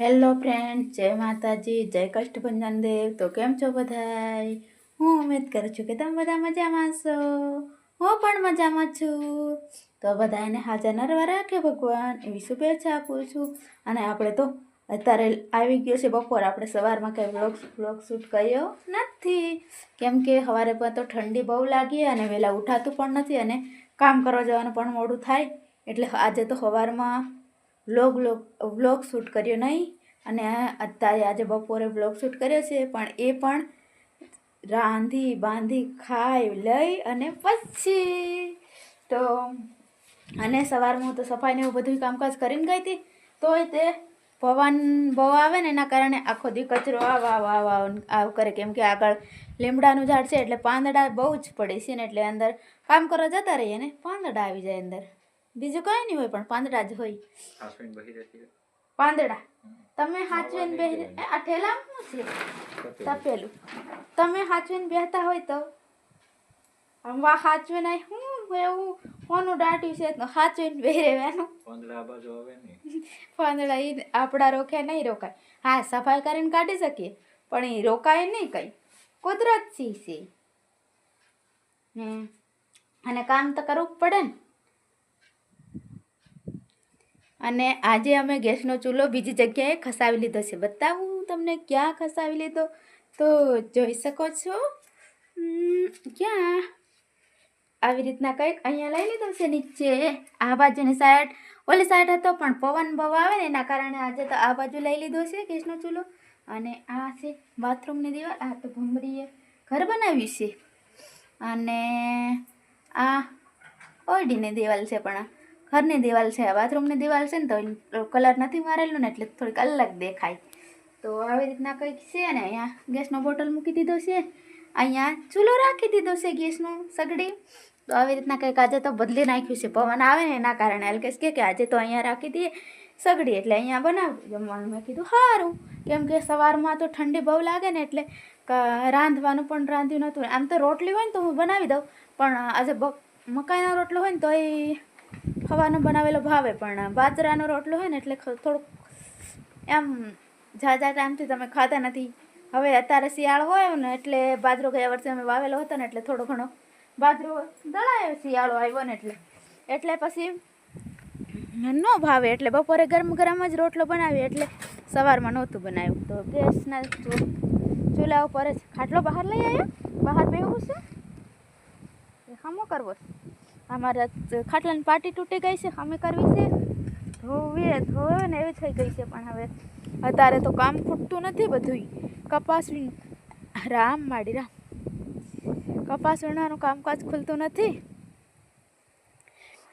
Hello friend, જય માતાજી, જય કષ્ટભંજન દેવ. તો કેમ છો બધાય? હું ઉમેદ કરું છું કે તમે બધા મજામાં છો. હું પણ મજામાં છું. તો બધાને હાજર નરવા રાખે ભગવાન, એવી શુભેચ્છા આપું છું. અને આપણે તો અત્યારે આવી ગયો છે બપોર. આપણે સવારમાં કંઈ બ્લોગ બ્લોગ શૂટ કર્યો નથી. કેમ કે સવારે પણ તો ઠંડી બહુ લાગી અને વહેલા ઉઠાતું પણ નથી અને કામ કરવા જવાનું પણ મોડું થાય. એટલે આજે તો સવારમાં વ્લોગ વ્લોગ શૂટ કર્યો નહીં. અને અત્યારે આજે બપોરે વ્લોગ શૂટ કર્યો છે, પણ એ પણ રાંધી બાંધી ખાઈ લઈ અને પછી તો અને સવારમાં હું તો સફાઈને એવું બધું કામકાજ કરીને ગઈ હતી, તોય તે પવન બહુ આવે ને એના કારણે આખો દી કચરો આવ આવ આવ આવ કરે. કેમ કે આગળ લીમડાનું ઝાડ છે એટલે પાંદડા બહુ જ પડે છે ને એટલે અંદર કામ કરવા જતા રહીએ ને, પાંદડા આવી જાય અંદર. બીજું કઈ નહીં હોય પણ પાંદડા જ હોય. બહી પાંદડા. તમે હાચવીને બે આ ઠેલા શું છે? તપેલું. તમે હાચવીને બેહતા હોય તો? આમ વા હાચવીને હું એવું કોનું દાટ્યું છે તો હાચવીને બે રહેવાનું પાંદડા બાજુ આવે ને પાંદડા ઈ આપણા રોકે નહીં રોકાય. હા સફાઈ કરીને કાઢી શકીએ પણ એ રોકાય નહીં કંઈ. કુદરત સી છે. હમ. અને કામ તો કરવું પડે ને. અને આજે અમે ગેસનો ચૂલો બીજી જગ્યાએ ખસાવી લીધો છે. બતાવું તમને ક્યાં ખસાવી લીધો? તો જોઈ શકો છો. ક્યાં? આવી રીતના કંઈક અહીંયા લઈ લીધો છે નીચે. આ બાજુની સાઈડ ઓલી સાઈડ હતો, પણ પવન બહુ આવે ને એના કારણે આજે તો આ બાજુ લઈ લીધો છે ગેસનો ચૂલો. અને આ છે બાથરૂમની દીવાલ, આ તો ભમરીએ ઘર બનાવ્યું છે. અને આ ઓરડીની દીવાલ છે પણ. આ ઘરની દિવાલ છે બાથરૂમની દિવાલ છે ને, તો કલર નથી મારેલું ને, એટલે થોડીક અલગ દેખાય. તો આવી રીતના કંઈક છે ને, અહીંયા ગેસનો બોટલ મૂકી દીધો છે. અહીંયા ચૂલો રાખી દીધો છે ગેસનો, સગડી. તો આવી રીતના કંઈક આજે તો બદલી નાખ્યું છે, પવન આવે ને એના કારણે. અલ્કેશ કે આજે તો અહીંયા રાખી દઈએ સગડી, એટલે અહીંયા બનાવી જમવાનું મેં કીધું સારું કેમ કે સવારમાં તો ઠંડી બહુ લાગે ને, એટલે રાંધવાનું પણ રાંધ્યું નહોતું. આમ તો રોટલી હોય ને તો હું બનાવી દઉં, પણ આજે મકાઈનો રોટલો હોય ને, તો એ ખવાનો બનાવેલો ભાવે, પણ બાજરાનો રોટલો હોય ને એટલે થોડુંક એમ ઝાઝા ટાઈમથી તમે ખાતા નથી. હવે અત્યારે શિયાળો હોય ને એટલે બાજરો ગયા વર્ષે અમે વાવેલો હતો ને એટલે થોડો ઘણો બાજરો દળાયો શિયાળો આવ્યો ને એટલે. એટલે પછી ન ભાવે, એટલે બપોરે ગરમ ગરમ જ રોટલો બનાવીએ, એટલે સવારમાં નહોતું બનાવ્યું. તો ગેસના ચૂલા ઉપર જ ખાટલો બહાર લઈ આવ્યો? બહાર બેવું છે? હામો કરવો છે. અમારા ખાટલાની પાટી તૂટી ગઈ છે, અમે કરવી છે? ધોવીએ ધોવે ને એવી થઈ ગઈ છે, પણ હવે અત્યારે તો કામ ખૂટતું નથી બધુંય. કપાસ રામ માડી, રામ. કપાસ વીણવાનું કામકાજ ખુલતું નથી.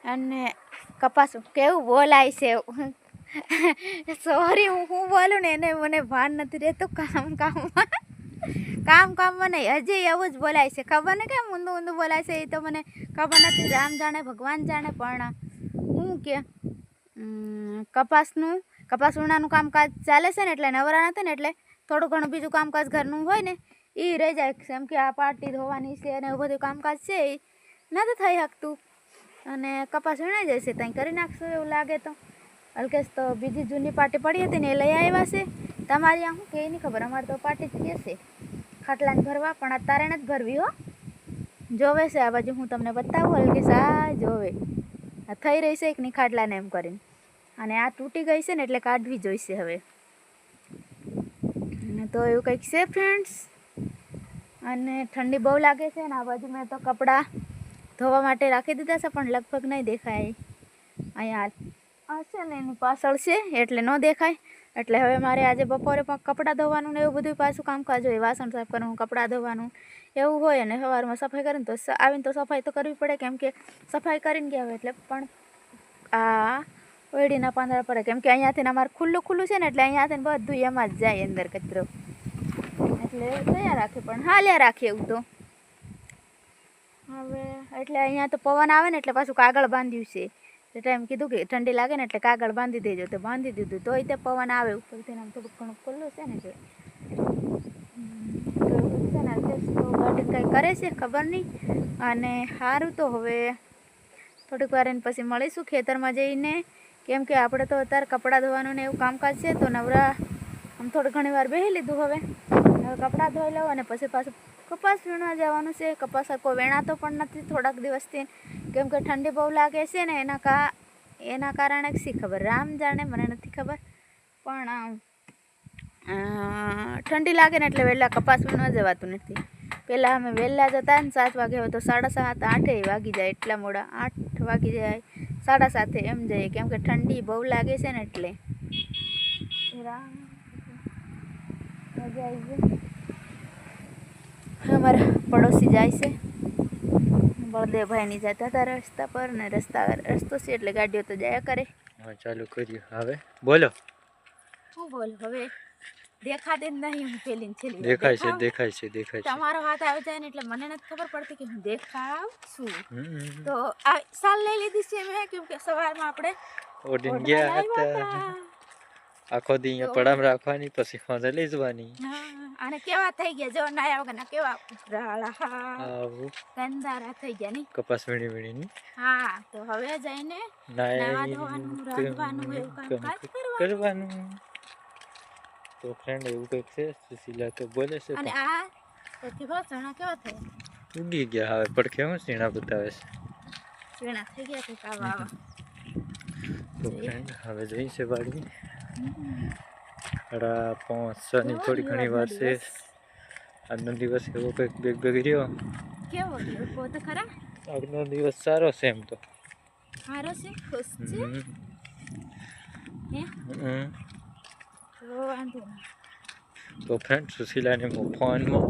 અને કપાસ કેવું બોલાય છે? સોરી હું હું બોલું ને એને મને ભાન નથી રહેતું કામ, કામમાં. કામ કામમાં નહીં હજી એવું જ બોલાય છે. ખબર ને કેમ ઊંધું ઊંધું બોલાય છે એ તો મને ખબર નથી. રામ જાણે, ભગવાન જાણે, પણ હું કે કપાસનું, કપાસ ઉણાનું કામકાજ ચાલે છે ને એટલે નવરા નથી ને એટલે થોડું ઘણું બીજું કામકાજ ઘરનું હોય ને એ રહી જાય. એમ કે આ પાર્ટી ધોવાની છે અને એવું બધું કામકાજ છે એ નથી થઈ શકતું. અને કપાસ વીણાઈ જશે ત્યાં કરી નાખશું એવું લાગે તો. અલ્કેશ તો બીજી જૂની પાર્ટી પડી હતી ને એ લઈ આવ્યા છે. તમારી આ શું કે એ નહીં ખબર? અમારે તો પાર્ટી જ છે. ખાટલાને ભરવા, પણ અત્યારે જ ભરવી હો. જોવે છે આ બાજુ, હું તમને બતાવું, હલકી સા જોવે. આ થઈ રહી છે એક નિખાટલાને એમ કરીને. અને આ તૂટી ગઈ છે ને, એટલે કાઢવી જોઈશે હવે. તો એવું કંઈક છે ફ્રેન્ડ્સ અને ઠંડી બહુ લાગે છે ને, આ બાજુ મેં તો કપડાં ધોવા માટે રાખી દીધા છે, પણ લગભગ નહીં દેખાય. અહીંયા આ છે ને એની પાછળ છે, એટલે ન દેખાય. એટલે હવે મારે આજે બપોરે પણ કપડાં ધોવાનું ને એવું બધું પાછું કામકાજ હોય, વાસણ સાફ કરવાનું કપડાં ધોવાનું, એવું હોય અને સવારમાં સફાઈ કરીને તો આવીને તો સફાઈ તો કરવી પડે, કેમ કે સફાઈ કરીને ગયા હોય એટલે પણ આ ઓયડીના પાંદડા પડે. કેમ કે અહીંયાથી અમારે ખુલ્લું ખુલ્લું છે ને એટલે અહીંયાથી બધું એમાં જ જાય અંદર કચરો. એટલે તૈયાર રાખે પણ હાલ્યા રાખે એવું તો. હવે, એટલે અહીંયા તો પવન આવે ને એટલે પાછું કાગળ બાંધ્યું છે. એટલે એમ કીધું કે ઠંડી લાગે ને એટલે કાગળ બાંધી દેજો. તો બાંધી દીધું તોય તે પવન આવે ઉપરથી આમ થોડુંક ઘણું ખુલ્લું છે ને એટલે કંઈ કરે છે ખબર નહીં. અને સારું તો હવે થોડીક વાર એને પછી મળીશું ખેતરમાં જઈને. કેમ કે આપણે તો અત્યારે કપડાં ધોવાનું ને એવું કામકાજ છે, તો નવરા આમ થોડી ઘણી વાર બેસી લીધું હવે. હવે કપડાં ધોઈ લઉં અને પછી પાછું કપાસ વીણવા જવાનું છે. કપાસ કોઈ વેણાતો પણ નથી, થોડાક દિવસથી. કેમ કે ઠંડી બહુ લાગે છે ને, એના કા, એના કારણે શી ખબર? રામ જાણે, મને નથી ખબર. પણ ઠંડી લાગે ને એટલે વહેલા કપાસ વીણવા જવાતું નથી. પહેલાં અમે વહેલા જતા ને સાત વાગે, હવે તો સાડા સાત, આઠે વાગી જાય એટલા મોડા. આઠ વાગી જાય, સાડા સાતે એમ જઈએ. કેમ કે ઠંડી બહુ લાગે છે ને એટલે. અમારા પડોશી જાય છે. બળદેવભાઈની જતા હતા રસ્તા પર ને રસ્તા રસ્તો છે એટલે ગાડીઓ તો જાયા કરે. હા ચાલુ કર્યું હવે? બોલો. શું બોલ? હવે દેખાતી નહીં હું પેલી ને દેખાય છે દેખાય છે દેખાય છે. તમારો હાથ આવી જાય ને એટલે મને નથી ખબર પડતી કે હું દેખાવ છું. તો આ સાલ લઈ લીધી છે મેં કેમ કે સવારમાં આપણે ઓડીને ગયા હતા. હતા. આખો દી અહીંયા તો- પડામ રાખવાની પછી ખોંધે લઈ જવાની. હા, અને કેવા થઈ ગયા? જો નાયા વગરના કેવા? ઉભરાળા હા. આવું. ગંદારા થઈ ગયા નહીં? કપાસ વીણી વીણીની હા તો હવે જઈને નાવા ધોવાનું, રાંધવાનું એવું કામકાજ કરવાનું. કરવાનું. તો ફ્રેન્ડ એવું કંઈક છે સુશીલા તો બોલે છે અને પણ આ તેથી બહુ ચણા કેવા થયા? ઉગી ગયા હવે પડખે હું સીણા બતાવે છે. ચણા થઈ ગયા કંઈક આવા આવા. તો ફ્રેન્ડ હવે જઈ છે વાડી સાડા પહોંચવાની થોડી ઘણી વાર છે. આજનો દિવસ એવો કંઈક બેગ બેગ રહ્યો. આજનો દિવસ સારો છે એમ તો. સારો છે? ખુશ છે. તો ફ્રેન્ડ સુશીલાને ફોનમાં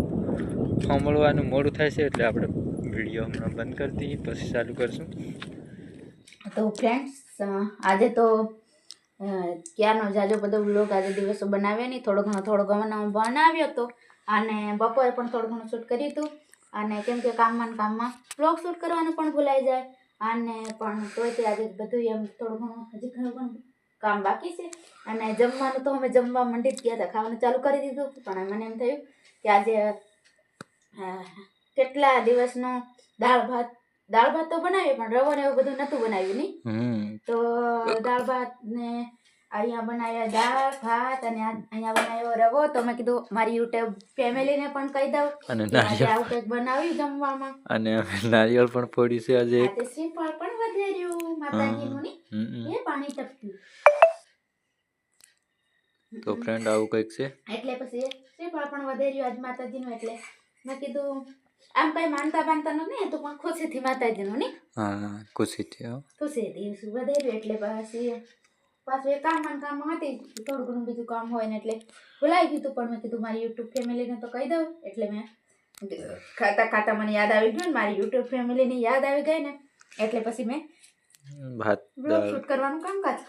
સાંભળવાનું મોડું થાય છે એટલે આપણે વીડિયો હમણાં બંધ કરી દઈએ પછી ચાલુ કરશું. તો ફ્રેન્ડ્સ આજે તો ક્યારનો જાજો બધો વ્લોગ આજે દિવસો બનાવ્યા નહીં, થોડો ઘણો થોડો ઘણો બનાવ્યો હતો અને બપોરે પણ થોડું ઘણું શૂટ કર્યું હતું. અને કેમ કે કામમાં કામમાં વ્લોગ શૂટ કરવાનું પણ ભૂલાઈ જાય. અને પણ તોય તે આજે બધું એમ થોડું ઘણું, હજી ઘણું ઘણું કામ બાકી છે. અને જમવાનું તો અમે જમવા મંડી જ ગયા હતા, ખાવાનું ચાલુ કરી દીધું પણ મને એમ થયું કે આજે કેટલા દિવસનો દાળ ભાત દાળ ભાત તો બનાવ્યો પણ રવો ને એવું બધું નતું બનાવ્યું નહીં. તો દાળ ભાત ને અહીંયા બનાવ્યા દાળ ભાત અને અહીંયા બનાવ્યો રવો. તો મેં કીધું મારી યુટ્યુબ ફેમિલીને પણ કહી દઉં અને નારિયેળ આવું કંઈક બનાવ્યું જમવામાં. અને નારિયેળ પણ ફોડી છે આજે આજે શ્રીફળ પણ વધાર્યું માતાજીનું ની એ પાણી ટપક્યું તો ફ્રેન્ડ આવું કંઈક છે? એટલે પછી શ્રીફળ પણ વધાર્યું આજ માતાજીનું એટલે મેં કીધું આમ કઈ માનતા માનતા નું નહીં તો પણ ખુશીથી માતાજીનું નહીં હા ખુશીથી. ખુશીથી શું વધાર્યું? એટલે પાછી પાછું એ કામ ને કામ હતી. થોડું ઘણું બીજું કામ હોય ને એટલે ભૂલાઈ ગયું પણ મેં કીધું મારી યુટ્યુબ ફેમિલીને તો કહી દઉં. એટલે મેં ખાતા ખાતા મને યાદ આવી ગયું ને મારી યુટ્યુબ ફેમિલીને યાદ આવી ગઈ ને એટલે પછી મેં ભાત બ્લોગ શૂટ કરવાનું કામકાજ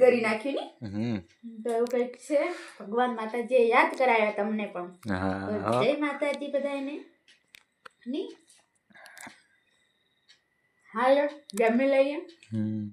કરી નાખ્યું ને. તો એવું કંઈક છે. ભગવાન માતાજીએ યાદ કરાવ્યા તમને પણ. જય માતાજી બધાને ની? હાલો જમી લઈએ